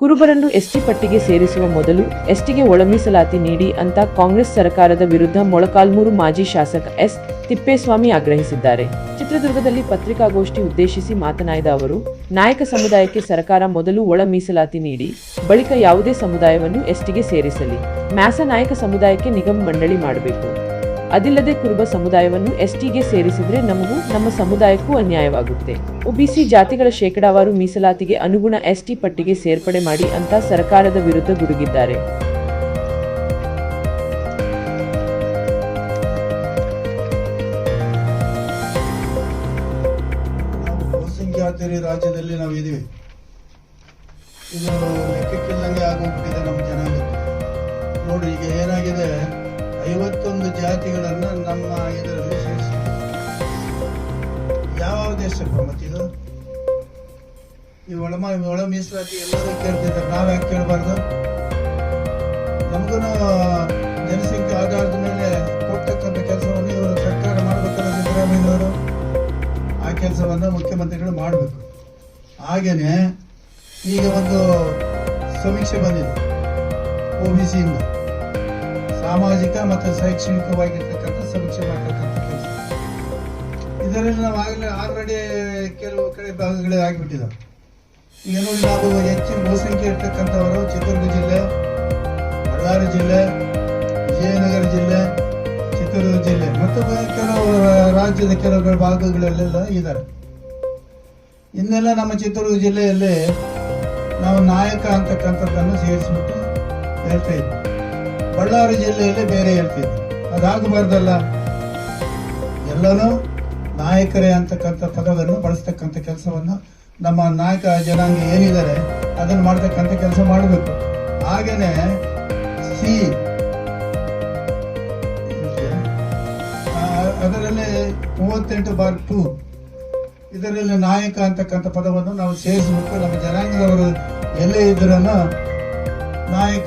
ಕುರುಬರನ್ನು ST ಪಟ್ಟಿಗೆ ಸೇರಿಸುವ ಮೊದಲು ಎಸ್ಟಿಗೆ ಒಳಮೀಸಲಾತಿ ನೀಡಿ ಅಂತ ಕಾಂಗ್ರೆಸ್ ಸರ್ಕಾರದ ವಿರುದ್ಧ ಮೊಳಕಾಲ್ಮೂರು ಮಾಜಿ ಶಾಸಕ ಎಸ್ ತಿಪ್ಪೇಸ್ವಾಮಿ ಆಗ್ರಹಿಸಿದ್ದಾರೆ. ಚಿತ್ರದುರ್ಗದಲ್ಲಿ ಪತ್ರಿಕಾಗೋಷ್ಠಿ ಉದ್ದೇಶಿಸಿ ಮಾತನಾಡಿದ ಅವರು, ನಾಯಕ ಸಮುದಾಯಕ್ಕೆ ಸರ್ಕಾರ ಮೊದಲು ಒಳ ಮೀಸಲಾತಿ ನೀಡಿ, ಬಳಿಕ ಯಾವುದೇ ಸಮುದಾಯವನ್ನು ಎಸ್ಟಿಗೆ ಸೇರಿಸಲಿ. ಮ್ಯಾಸ ನಾಯಕ ಸಮುದಾಯಕ್ಕೆ ನಿಗಮ ಮಂಡಳಿ ಮಾಡಬೇಕು. ಅದಿಲ್ಲದೆ ಕುರುಬ ಸಮುದಾಯವನ್ನು ಎಸ್ಟಿಗೆ ಸೇರಿಸಿದ್ರೆ ನಮಗೂ ನಮ್ಮ ಸಮುದಾಯಕ್ಕೂ ಅನ್ಯಾಯವಾಗುತ್ತೆ. ಒಬಿಸಿ ಜಾತಿಗಳ ಶೇಕಡಾವಾರು ಮೀಸಲಾತಿಗೆ ಅನುಗುಣ ಎಸ್ಟಿ ಪಟ್ಟಿಗೆ ಸೇರ್ಪಡೆ ಮಾಡಿ ಅಂತ ಸರ್ಕಾರದ ವಿರುದ್ಧ ಗುಡುಗಿದ್ದಾರೆ. ರಾಜ್ಯದಲ್ಲಿ ಇದು ಲೆಕ್ಕಕ್ಕಿಲ್ಲಂಗೆ ಆಗೋಗ್ಬಿಟ್ಟಿದೆ ನಮ್ಮ ಜನ ನೋಡಿ, ಈಗ ಏನಾಗಿದೆ? ಐವತ್ತೊಂದು ಜಾತಿಗಳನ್ನು ನಮ್ಮ ಇದರಲ್ಲಿ ಸೇರಿಸಿದೆ ಯಾವ ದೇಶ ಮತ್ತಿದು ಈ ಒಳಮ ಒಳ ಮೀಸಲಾತಿ ಎಲ್ಲರೂ ಕೇಳ್ತಿದ್ದಾರೆ ನಾವ್ಯಾಕೆ ಕೇಳಬಾರ್ದು? ನಮಗೂ ಜನಸಂಖ್ಯೆ ಆಧಾರದ ಮೇಲೆ ಕೊಡ್ತಕ್ಕಂಥ ಕೆಲಸವನ್ನು ಇವರು ಸರ್ಕಾರ ಮಾಡಬೇಕಲ್ಲ ಸಿದ್ದರಾಮಯ್ಯವರು ಆ ಕೆಲಸವನ್ನ ಮುಖ್ಯಮಂತ್ರಿಗಳು ಮಾಡಬೇಕು. ಹಾಗೆಯೇ ಈಗ ಒಂದು ಸಮೀಕ್ಷೆ ಬಂದಿದೆ, ಒ ಬಿ ಸಿಯಿಂದ ಸಾಮಾಜಿಕ ಮತ್ತು ಶೈಕ್ಷಣಿಕವಾಗಿರ್ತಕ್ಕಂಥ ಸಮೀಕ್ಷೆ ಮಾಡ್ತಕ್ಕಂಥ ಕೆಲಸ. ಇದರಲ್ಲಿ ನಾವು ಆಗಲೇ ಆಲ್ರೆಡಿ ಕೆಲವು ಕಡೆ ಭಾಗಗಳೇ ಆಗಿಬಿಟ್ಟಿದ್ದಾವೆ ಏನು ನಾವು ಹೆಚ್ಚಿನ ಬಹುಸಂಖ್ಯೆ ಇರ್ತಕ್ಕಂಥವರು ಚಿತ್ರದುರ್ಗ ಜಿಲ್ಲೆ, ಬಳ್ಳಾರಿ ಜಿಲ್ಲೆ, ವಿಜಯನಗರ ಜಿಲ್ಲೆ, ಚಿತ್ರದುರ್ಗ ಜಿಲ್ಲೆ. ಮತ್ತು ಕೆಲವು ರಾಜ್ಯದ ಕೆಲವು ಭಾಗಗಳಲ್ಲೆಲ್ಲ ಇದ್ದಾರೆ. ಇನ್ನೆಲ್ಲ ನಮ್ಮ ಚಿತ್ರದುರ್ಗ ಜಿಲ್ಲೆಯಲ್ಲಿ ನಾವು ನಾಯಕ ಅಂತಕ್ಕಂಥದ್ದನ್ನು ಸೇರಿಸ್ಬಿಟ್ಟು ಹೇಳ್ತಾ ಇದ್ವಿ. ಬಳ್ಳಾರಿ ಜಿಲ್ಲೆಯಲ್ಲಿ ಬೇರೆ ಹೇಳ್ತಿದ್ವಿ ಅದಾಗಬಾರ್ದಲ್ಲ. ಎಲ್ಲನೂ ನಾಯಕರೇ ಅಂತಕ್ಕಂಥ ಪದವನ್ನು ಬಳಸ್ತಕ್ಕಂಥ ಕೆಲಸವನ್ನು ನಮ್ಮ ನಾಯಕ ಜನಾಂಗ ಏನಿದ್ದಾರೆ ಅದನ್ನು ಮಾಡ್ತಕ್ಕಂಥ ಕೆಲಸ ಮಾಡಬೇಕು. ಹಾಗೇನೆ ಸಿ ಅದರಲ್ಲಿ ಮೂವತ್ತೆಂಟು ಬಾರ್ ಟು, ಇದರಲ್ಲಿ ನಾಯಕ ಅಂತಕ್ಕಂಥ ಪದವನ್ನು ನಾವು ಸೇರಿಸಬೇಕು ನಮ್ಮ ಜನಾಂಗದವರು ಎಲ್ಲೇ ಇದ್ರೂ ನಾಯಕ